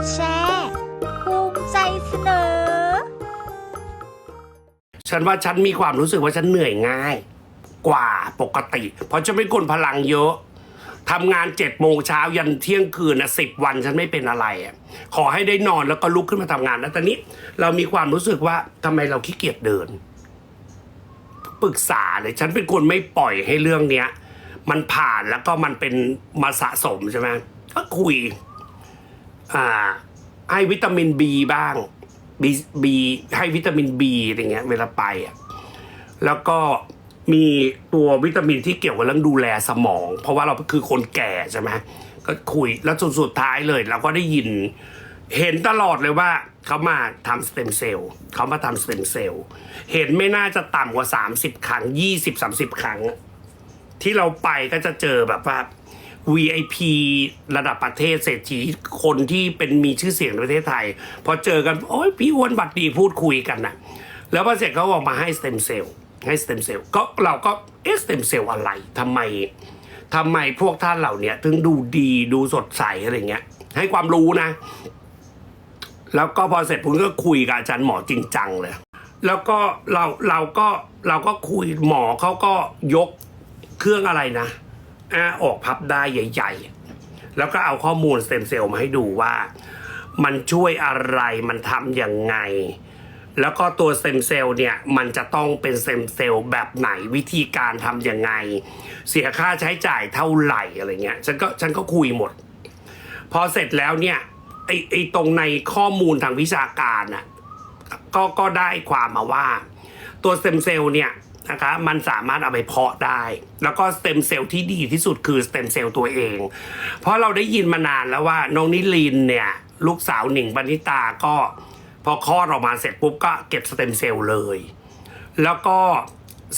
ดแชร์ภูมิใจเสนอ ฉันว่าฉันมีความรู้สึกว่าฉันเหนื่อยง่าย กว่าปกติ เพราะฉันเป็นคนพลังเยอะทำงานเจ็ดโมงเช้ายันเที่ยงคืนนะสิบวันฉันไม่เป็นอะไรอะขอให้ได้นอนแล้วก็ลุกขึ้นมาทำงานแล้วตอนนี้ เรามีความรู้สึกว่าทำไมเราขี้เกียจเดินปรึกษาเลยฉันเป็นคนไม่ปล่อยให้เรื่องเนี้ย มันผ่านแล้วก็มันเป็นมาสะสมใช่ไหมก็คุย ให้วิตามินบีบ้างบีบีให้วิตามินบีอะไรเงี้ยเวลาไปอะแล้วก็มีตัววิตามินที่เกี่ยวกับเรื่องดูแลสมอง เพราะว่าเราคือคนแก่ใช่ไหมก็คุยแล้วสุดสุดท้ายเลยเราก็ได้ยิน เห็นตลอดเลยว่าเขามาทำสเต็มเซลล์เขามาทำสเต็มเซลล์เห็นไม่น่าจะต่ำกว่า 30 ครั้ง 20 30 ครั้ง ที่เราไปก็จะเจอแบบว่า VIP ระดับประเทศเศรษฐีคนที่เป็นมีชื่อเสียงในประเทศไทย พอเจอกัน โอ้ยพี่อ้วนบัตรดีพูดคุยกันนะแล้วพอเสร็จเขาบอกมาให้สเต็มเซลล์ให้สเต็มเซลล์ก็เราก็เอ๊ะสเต็มเซลล์อะไรทำไมทำไมพวกท่านเหล่านี้ถึงดูดีดูสดใสอะไรเงี้ย ให้ความรู้นะ แล้วก็พอเสร็จผมก็คุยกับอาจารย์หมอจริงจังเลย แล้วก็เราเราก็เราก็คุยหมอเขาก็ยกเครื่องอะไรนะ อ้าออกพับได้ใหญ่ ๆ แล้วก็เอาข้อมูลสเต็มเซลล์มาให้ดูว่า มันช่วยอะไรมันทำอยังไง แล้วก็ตัวสเต็มเซลล์เนี่ย มันจะต้องเป็นสเต็มเซลล์แบบไหนวิธีการทำอยังไง เสียค่าใช้จ่ายเท่าไหร่อะไรเงี้ยฉันก็ฉันก็คุยหมด พอเสร็จแล้วเนี่ยไอไอตรงในข้อมูลทางวิชาการน่ะก็ก็ได้ความมาว่า ตัวสเต็มเซลล์เนี่ย นะคะมันสามารถเอาไปเพาะได้ แล้วก็สเต็มเซลล์ที่ดีที่สุดคือสเต็มเซลล์ตัวเอง เพราะเราได้ยินมานานแล้วว่าน้องนิลินเนี่ย ลูกสาวหนิงปณิตาก็ พอคลอดออกมาเสร็จปุ๊บก็เก็บสเต็มเซลล์เลย แล้วก็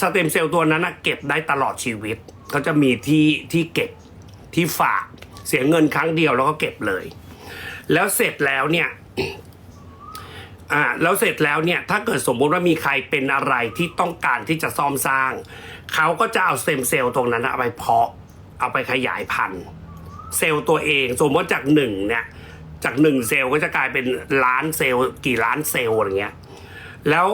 สเต็มเซลล์ตัวนั้นนะเก็บได้ตลอดชีวิตเขาจะมีที่ที่เก็บที่ฝากเสียเงินครั้งเดียวแล้วก็เก็บเลย แล้วเสร็จแล้วเนี่ย อ่าแล้วเสร็จแล้วเนี่ยถ้าเกิดสมมติว่ามีใครเป็นอะไรที่ต้องการที่จะซ่อมสร้าง เขาก็จะเอาสเต็มเซลล์ตรงนั้นเอาไปเพาะ เอาไปขยายพันธุ์เซลล์ตัวเอง สมมติจากหนึ่งเนี่ยจากหนึ่งเซลล์ก็จะกลายเป็นล้านเซลล์กี่ล้านเซลล์อะไรเงี้ยแล้ว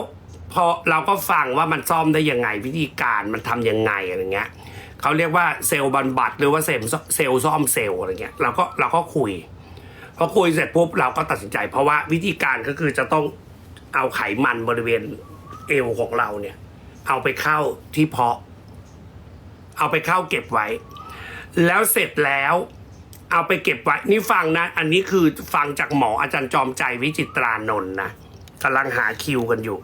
พอเราก็ฟังว่ามันซ่อมได้ยังไงวิธีการมันทำยังไงอะไรเงี้ยเขาเรียกว่าเซลล์บำบัดหรือว่าเซลล์เซลล์ซ่อมเซลล์อะไรเงี้ยเราก็เราก็คุย พอคุยเสร็จปุ๊บเราก็ตัดสินใจ เพราะว่าวิธีการก็คือจะต้องเอาไขมันบริเวณเอวของเราเนี่ย เอาไปเข้าที่เพาะ เอาไปเข้าเก็บไว้ แล้วเสร็จแล้วเอาไปเก็บไว้ นี่ฟังนะ อันนี้คือฟังจากหมออาจารย์จอมใจวิจิตรานนท์นะกำลังหาคิวกันอยู่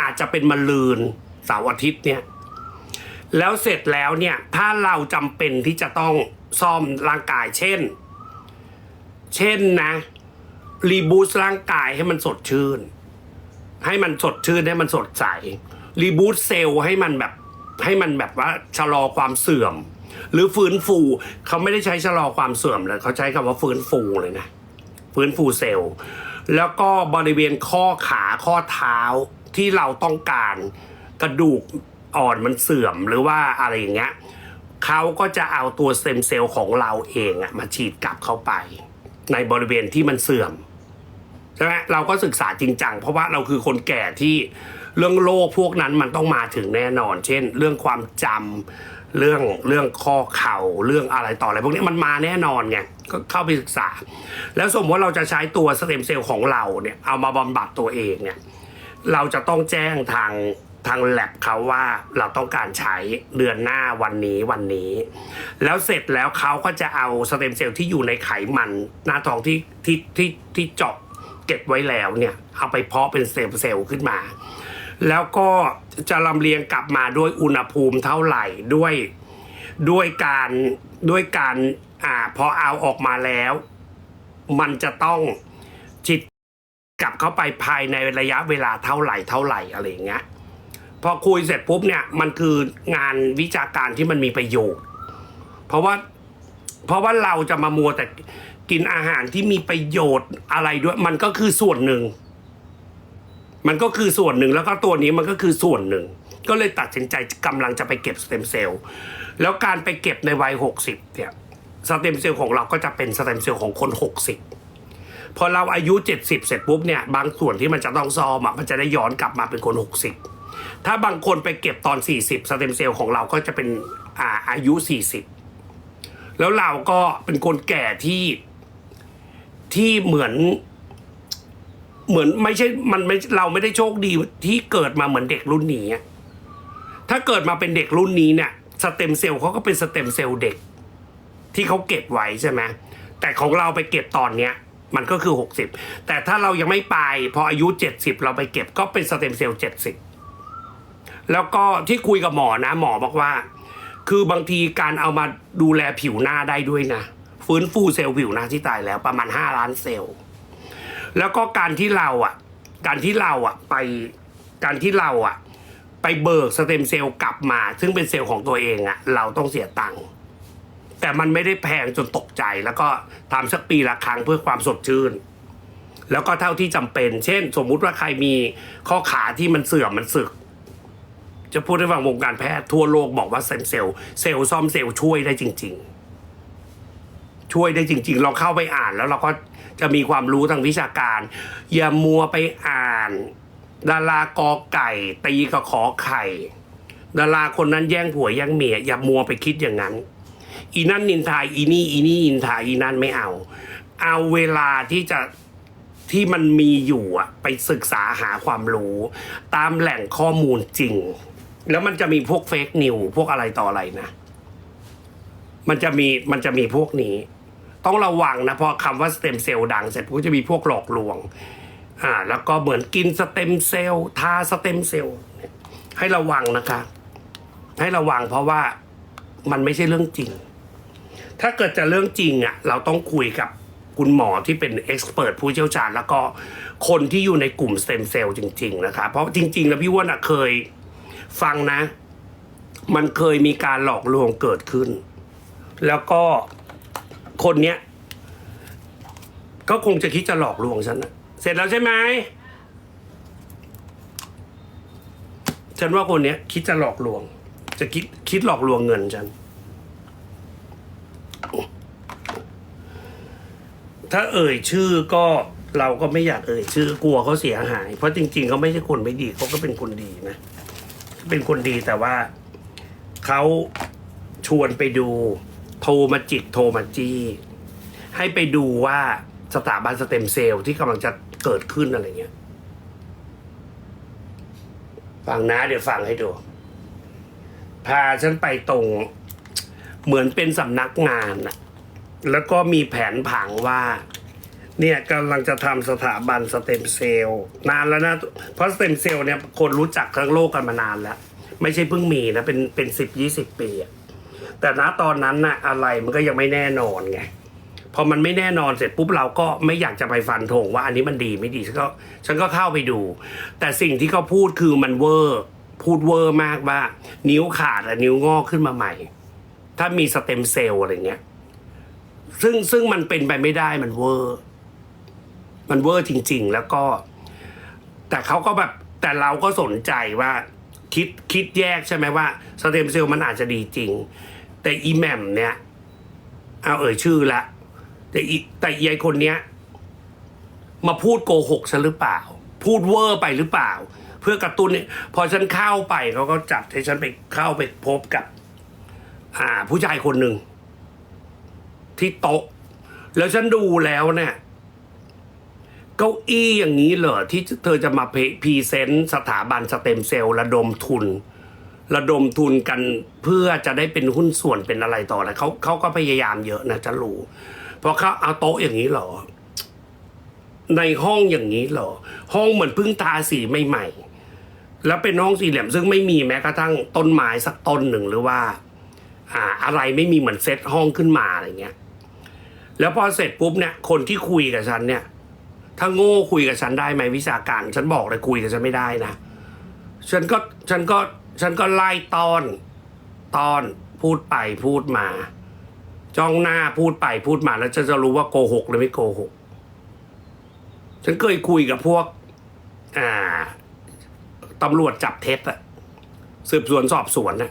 อาจจะเป็นมะลืนเสาร์อาทิตย์เนี่ย แล้วเสร็จแล้วเนี่ย ถ้าเราจำเป็นที่จะต้องซ่อมร่างกายเช่น เช่นนะรีบูสร่างกายให้มันสดชื่น ให้มันสดชื่นให้มันสดใสรีบูสเซลล์ให้มันแบบให้มันแบบว่าชะลอความเสื่อม หรือฟื้นฟูเขาไม่ได้ใช้ชะลอความเสื่อมเลยเขาใช้คำว่าฟื้นฟูเลยนะฟื้นฟูเซลล์ แล้วก็บริเวณข้อขาข้อเท้าที่เราต้องการกระดูกอ่อนมันเสื่อมหรือว่าอะไรอย่างเงี้ยเขาก็จะเอาตัวสเต็มเซลล์ของเราเองอะมาฉีดกลับเข้าไป ในบริเวณที่มันเสื่อมใช่ไหมเราก็ศึกษาจริงจังเพราะว่าเราคือคนแก่ที่เรื่องโรคพวกนั้นมันต้องมาถึงแน่นอน เช่น เรื่องความจำเรื่องเรื่องข้อเข่าเรื่องอะไรต่ออะไรพวกนี้มันมาแน่นอนไงก็เข้าไปศึกษา แล้วสมมติว่าเราจะใช้ตัวสเต็มเซลล์ของเราเนี่ยเอามาบำบัดตัวเองเนี่ยเราจะต้องแจ้งทาง ทางแลบเขาว่าเราต้องการใช้เดือนหน้าวันนี้วันนี้ แล้วเสร็จแล้วเขาก็จะเอาสเต็มเซลล์ที่อยู่ในไขมันหน้าท้องที่ที่ที่ที่เจาะเก็บไว้แล้วเนี่ย เอาไปเพาะเป็นสเต็มเซลล์ขึ้นมา แล้วก็จะลำเลียงกลับมาด้วยอุณหภูมิเท่าไหร่ด้วยด้วยการด้วยการอ่าพอเอาออกมาแล้ว มันจะต้องจิตกลับเข้าไปภายในระยะเวลาเท่าไหร่เท่าไหร่อะไรอย่างเงี้ย พอคุยเสร็จปุ๊บเนี่ยมันคืองานวิชาการที่มันมีประโยชน์ เพราะว่าเพราะว่าเราจะมามัวแต่กินอาหารที่มีประโยชน์อะไรด้วย มันก็คือส่วนหนึ่ง มันก็คือส่วนหนึ่งแล้วก็ตัวนี้มันก็คือส่วนหนึ่ง ก็เลยตัดสินใจกำลังจะไปเก็บสเต็มเซลล์แล้วการไปเก็บในวัยหกสิบเนี่ยสเต็มเซลล์ของเราก็จะเป็นสเต็มเซลล์ของคนหกสิบพอเราอายุเจ็ดสิบเสร็จปุ๊บเนี่ยบางส่วนที่มันจะต้องซ่อมอะมันจะได้ย้อนกลับมาเป็นคนหกสิบ ถ้าบางคนไปเก็บตอนสี่สิบสเต็มเซลล์ของเราก็จะเป็นอาอายุสี่สิบแล้วเราก็เป็นคนแก่ที่ที่เหมือน เหมือนไม่ใช่มันไม่เราไม่ได้โชคดีที่เกิดมาเหมือนเด็กรุ่นนี้ถ้าเกิดมาเป็นเด็กรุ่นนี้เนี่ยสเต็มเซลล์เขาก็เป็นสเต็มเซลล์เด็ก ที่เขาเก็บไว้ใช่ไหมแต่ของเราไปเก็บตอนเนี้ยมันก็คือหกสิบแต่ถ้าเรายังไม่ไปพออายุเจ็ดสิบเราไปเก็บก็เป็นสเต็มเซลล์เจ็ดสิบ แล้วก็ที่คุยกับหมอนะ หมอบอกว่า คือบางทีการเอามาดูแลผิวหน้าได้ด้วยนะฟื้นฟูเซลล์ผิวหน้าที่ตายแล้วประมาณห้าล้านเซลล์ แล้วก็การที่เราอะ การที่เราอะไปการที่เราอะ ไปเบิกสเต็มเซลล์กลับมา ซึ่งเป็นเซลล์ของตัวเองอะ เราต้องเสียตังค์แต่มันไม่ได้แพงจนตกใจ แล้วก็ทำสักปีละครั้งเพื่อความสดชื่น แล้วก็เท่าที่จำเป็น เช่น สมมุติว่าใครมีข้อขาที่มันเสื่อมมันสึก จะพูดให้ฟังวงการแพทย์ทั่วโลกบอกว่าเซลล์เซลล์เซลล์ซ่อมเซลล์ช่วยได้จริง ๆ ช่วยได้จริง ๆ เราเข้าไปอ่านแล้วเราก็จะมีความรู้ทางวิชาการ อย่ามัวไปอ่านดารากอไก่ตีกับขอไข่ดาราคนนั้นแย่งผัวแย่งเมียอย่ามัวไปคิดอย่างนั้น อีนั่นนินทาอีนี่อีนี่นินทาอีนั่นไม่เอา เอาเวลาที่จะที่มันมีอยู่อะไปศึกษาหาความรู้ ตามแหล่งข้อมูลจริง แล้วมันจะมีพวกเฟกนิวพวกอะไรต่ออะไรนะ มันจะมีมันจะมีพวกนี้ ต้องระวังนะพราะคำว่าสเต็มเซลล์ดังเสร็จปุ๊บจะมีพวกหลอกลวง อ่า แล้วก็เหมือนกินสเต็มเซลล์ทาสเต็มเซลล์ให้ระวังนะคะ ให้ระวังเพราะว่ามันไม่ใช่เรื่องจริง ถ้าเกิดจะเรื่องจริงอะ เราต้องคุยกับคุณหมอที่เป็นเอ็กซ์เพรสผู้เชี่ยวชาญ แล้วก็คนที่อยู่ในกลุ่มสเต็มเซลล์จริง ๆ นะคะ เพราะจริง ๆ แล้วพี่อ้วนะเคย ฟังนะ มันเคยมีการหลอกลวงเกิดขึ้น แล้วก็คนเนี้ยก็คงจะคิดจะหลอกลวงฉันนะเสร็จแล้วใช่ไหมฉันว่าคนเนี้ยคิดจะหลอกลวง จะคิดคิดหลอกลวงเงินฉัน ถ้าเอ่ยชื่อก็เราก็ไม่อยากเอ่ยชื่อกลัวเขาเสียหาย เพราะจริงๆเขาไม่ใช่คนไม่ดีเขาก็เป็นคนดีนะ เป็นคนดีแต่ว่าเขาชวนไปดู โทรมาจิกโทรมาจี้ ให้ไปดูว่าสถาบันสเต็มเซลล์ที่กำลังจะเกิดขึ้นอะไรเงี้ยฟังนะเดี๋ยวฟังให้ดู พาฉันไปตรงเหมือนเป็นสำนักงานน่ะแล้วก็มีแผนผังว่า เนี่ยกำลังจะทำสถาบันสเต็มเซลล์นานแล้วนะ เพราะสเต็มเซลล์เนี่ยคนรู้จักทั้งโลกกันมานานแล้ว ไม่ใช่เพิ่งมีนะ เป็นเป็นสิบยี่สิบปีอะแต่ณตอนนั้นน่ะอะไรมันก็ยังไม่แน่นอนไงพอมันไม่แน่นอนเสร็จปุ๊บเราก็ไม่อยากจะไปฟันธงว่าอันนี้มันดีไม่ดีฉันก็ฉันก็เข้าไปดู แต่สิ่งที่เขาพูดคือมันเวอร์พูดเวอร์มากว่า นิ้วขาดและนิ้วงอกขึ้นมาใหม่ ถ้ามีสเต็มเซลล์อะไรเงี้ยซึ่งซึ่งมันเป็นไปไม่ได้มันเวอร์ มันเวอร์จริง ๆ แล้วก็ แต่เขาก็แบบแต่เราก็สนใจว่า คิดคิดแยกใช่ไหมว่าสเต็มเซลล์มันอาจจะดีจริง แต่อีแหม่มเนี่ย เอาเอ่ยชื่อละแต่อีแต่ยายคนเนี้ย มาพูดโกหกฉันหรือเปล่า พูดเวอร์ไปหรือเปล่า เพื่อกระตุ้นเนี่ยพอฉันเข้าไปเขาก็จัดให้ฉันไปเข้าไปพบกับ อ่า ผู้ชายคนหนึ่งที่โต๊ะ แล้วฉันดูแล้วเนี่ย เก้าอี้อย่างนี้เหรอที่เธอจะมาพรีเซนต์สถาบันสเต็มเซลล์ระดมทุน ระดมทุนกันเพื่อจะได้เป็นหุ้นส่วนเป็นอะไรต่ออะไรเขาเขาก็พยายามเยอะนะจะรู้เพราะเขาเอาโต๊ะอย่างนี้เหรอ ในห้องอย่างนี้เหรอ ห้องเหมือนพิ่งทาสีใหม่ๆแล้วเป็นห้องสี่เหลี่ยมซึ่งไม่มีแม้กระทั่งต้นไม้สักต้นหนึ่งหรือว่า อ่า อะไรไม่มีเหมือนเซตห้องขึ้นมาอะไรเงี้ยแล้วพอเสร็จปุ๊บเนี่ย คนที่คุยกับฉันเนี่ย ถ้าโง่คุยกับฉันได้ไหมวิชาการ ฉันบอกเลยคุยกับฉันไม่ได้นะ ฉันก็ฉันก็ฉันก็ไล่ตอน ตอนพูดไปพูดมา จ้องหน้าพูดไปพูดมาแล้วฉันจะรู้ว่าโกหกหรือไม่โกหก ฉันเคยคุยกับพวก อ่าตำรวจจับเท็จอะสืบสวนสอบสวนอะ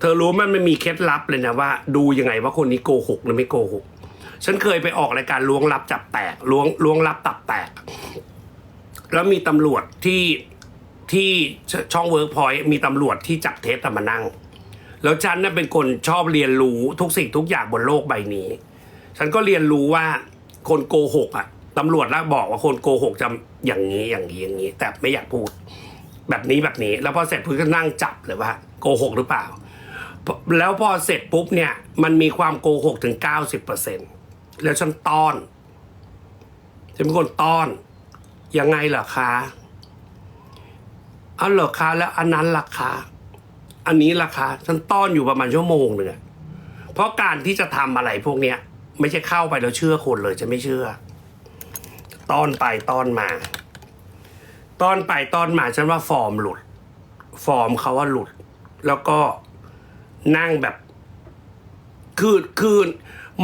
เธอรู้ไหมมันมีเคล็ดลับเลยนะว่า ดูยังไงว่าคนนี้โกหกหรือไม่โกหก ฉันเคยไปออกรายการล้วงลับจับแตกล้วงล้วงลับตับแตก แล้วมีตำรวจที่ที่ช่องเวิร์กพอยต์มีตำรวจที่จับเท็จมานั่ง แล้วฉันน่ะเป็นคนชอบเรียนรู้ทุกสิ่งทุกอย่างบนโลกใบนี้ ฉันก็เรียนรู้ว่าคนโกหกอะตำรวจแล้วบอกว่าคนโกหกจะอย่างนี้อย่างนี้อย่างนี้ แต่ไม่อยากพูด แบบนี้แบบนี้ แล้วพอเสร็จปุ๊บก็นั่งจับเลยว่าโกหกหรือเปล่า แล้วพอเสร็จปุ๊บเนี่ย มันมีความโกหกถึงเก้าสิบเปอร์เซ็น แล้วฉันต้อนฉันเป็นคนต้อน ยังไงเหรอคะเอาเหรอคะแล้วอันนั้นล่ะคะอันนี้ล่ะคะฉันต้อนอยู่ประมาณชั่วโมงหนึ่งเพราะการที่จะทำอะไรพวกเนี้ย ไม่ใช่เข้าไปแล้วเชื่อคนเลยจะไม่เชื่อ ต้อนไปต้อนมา ต้อนไปต้อนมาฉันว่าฟอร์มหลุด ฟอร์มเขาว่าหลุด แล้วก็นั่งแบบ คือคือ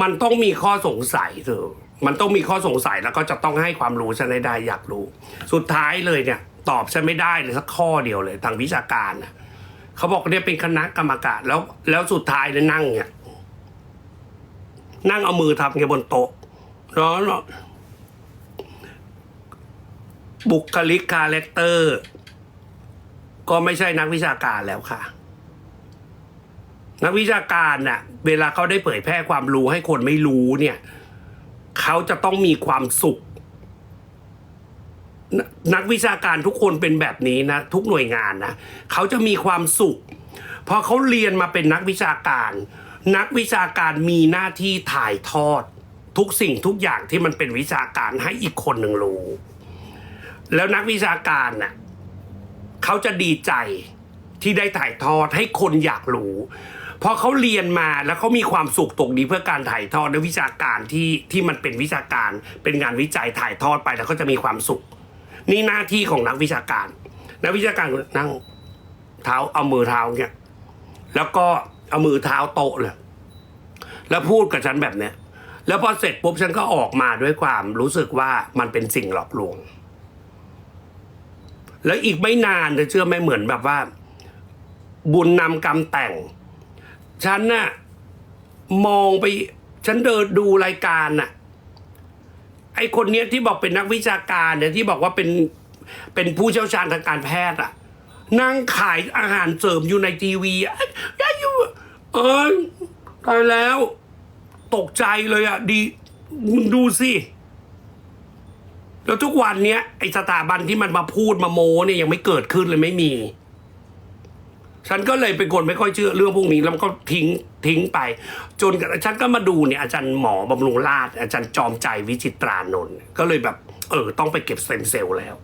มันต้องมีข้อสงสัยเธอมันต้องมีข้อสงสัยแล้วก็จะต้องให้ความรู้ฉันให้ได้อยากรู้ สุดท้ายเลยเนี่ย ตอบฉันไม่ได้เลยสักข้อเดียวเลย ทางวิชาการนะเขาบอกเนี่ยเป็นคณะกรรมการแล้ว แล้วสุดท้ายเนี่ยนั่งเนี่ยนั่งเอามือทับไงบนโต๊ะแล้วบุคลิกคาแรคเตอร์ ก็ไม่ใช่นักวิชาการแล้วค่ะ นักวิชาการน่ะ เวลาเขาได้เผยแพร่ความรู้ให้คนไม่รู้เนี่ยเขาจะต้องมีความสุขนนักวิชาการทุกคนเป็นแบบนี้นะ ทุกหน่วยงานนะเขาจะมีความสุขพราะเขาเรียนมาเป็นนักวิชาการ นักวิชาการมีหน้าที่ถ่ายทอด ทุกสิ่งทุกอย่างที่มันเป็นวิชาการให้อีกคนหนึ่งรู้แล้วนักวิชาการน่ะเขาจะดีใจที่ได้ถ่ายทอดให้คนอยากรู้ เพราะเขาเรียนมาแล้วเขามีความสุขตรงนี้เพื่อการถ่ายทอดในวิชาการที่ที่มันเป็นวิชาการเป็นงานวิจัยถ่ายทอดไปแล้วก็จะมีความสุข นี่หน้าที่ของนักวิชาการ นักวิชาการนั่งเท้าเอามือเท้าเนี่ยแล้วก็เอามือเท้าโต๊ะเลยแล้วพูดกับฉันแบบเนี้ยแล้วพอเสร็จปุ๊บฉันก็ออกมาด้วยความรู้สึกว่ามันเป็นสิ่งหลอกลวง แล้วอีกไม่นานจะเชื่อไหมเหมือนแบบว่า บุญนำกรรมแต่ง ฉันน่ะมองไป ฉันเดินดูรายการน่ะ ไอคนเนี้ยที่บอกเป็นนักวิชาการเนี่ยที่บอกว่าเป็นเป็นผู้เชี่ยวชาญทางการแพทย์อะนั่งขายอาหารเสริมอยู่ในทีวีอะยายอยู่เออตายแล้ว ตกใจเลยอะ ดีมึงดูสิแล้วทุกวันเนี้ยไอสถาบันที่มันมาพูดมาโมเนี่ยยังไม่เกิดขึ้นเลยไม่มี ฉันก็เลยเป็นคนไม่ค่อยเชื่อเรื่องพวกนี้แล้วมันก็ทิ้งทิ้งไป จนฉันก็มาดูเนี่ยอาจารย์หมอบำรุงราชอาจารย์จอมใจวิจิตรานนท์ก็เลยแบบเออต้องไปเก็บสเต็มเซลล์แล้ว